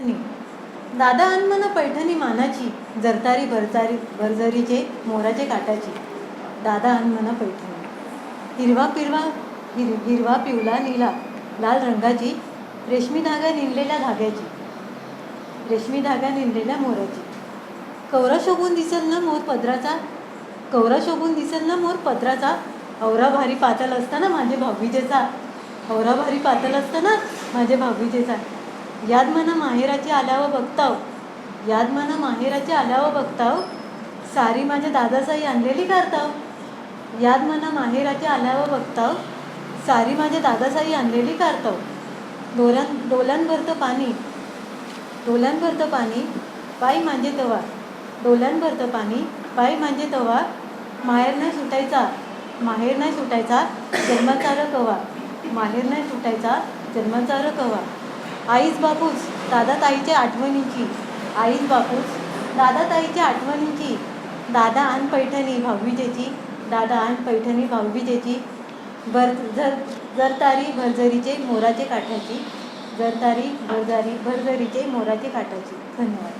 पैठणी. दादा अनमन पैठणी मानाची जरतारी भरतारी भरजरीचे मोराचे काटाची. दादा अनमन पैठणी. हिरवा पिरवा हिर हिरवा पिवला नीला लाल रंगाची रेशमी धागा निनलेल्या धाग्याची. रेशमी धागा निनलेल्या मोराची. कवरा शोभून दिसेल ना मोर पदराचा? कवरा शोभून दिसेल ना मोर पदराचा? औरा भारी पातळ असताना माझे भाऊबीजेचा. औरा भारी पातळ असताना माझे भाऊबीजेचा. याद मना माहेराची आल्यावर बघताव. याद मना माहेराची आल्यावर बघताव. सारी माझ्या दादासाई आणलेली करताव. याद मना माहेराची आल्यावर बघताव. सारी माझ्या दादासाई आणलेली करताव. डोलां डोलांभरतं पाणी. डोलांभरतं पाणी पायी माझे तवा. डोलांभरतं पाणी पायी माझे तवा. माहेर नाही सुटायचा. माहेर नाही सुटायचा जन्माचा र कवा माहेर नाही सुटायचा जन्माचा र कवा आईच बापूस दादा ताईच्या आठवणींची. आईच बापूस दादा ताईच्या आठवणींची. दादा आण पैठणी भाऊबीजेची दादा आण पैठणी भाऊबीजेची. भर झर जरतारी भरझरीचे मोराचे काठाची. जरतारी भरजारी भरझरीचे मोराचे काठाची. धन्यवाद.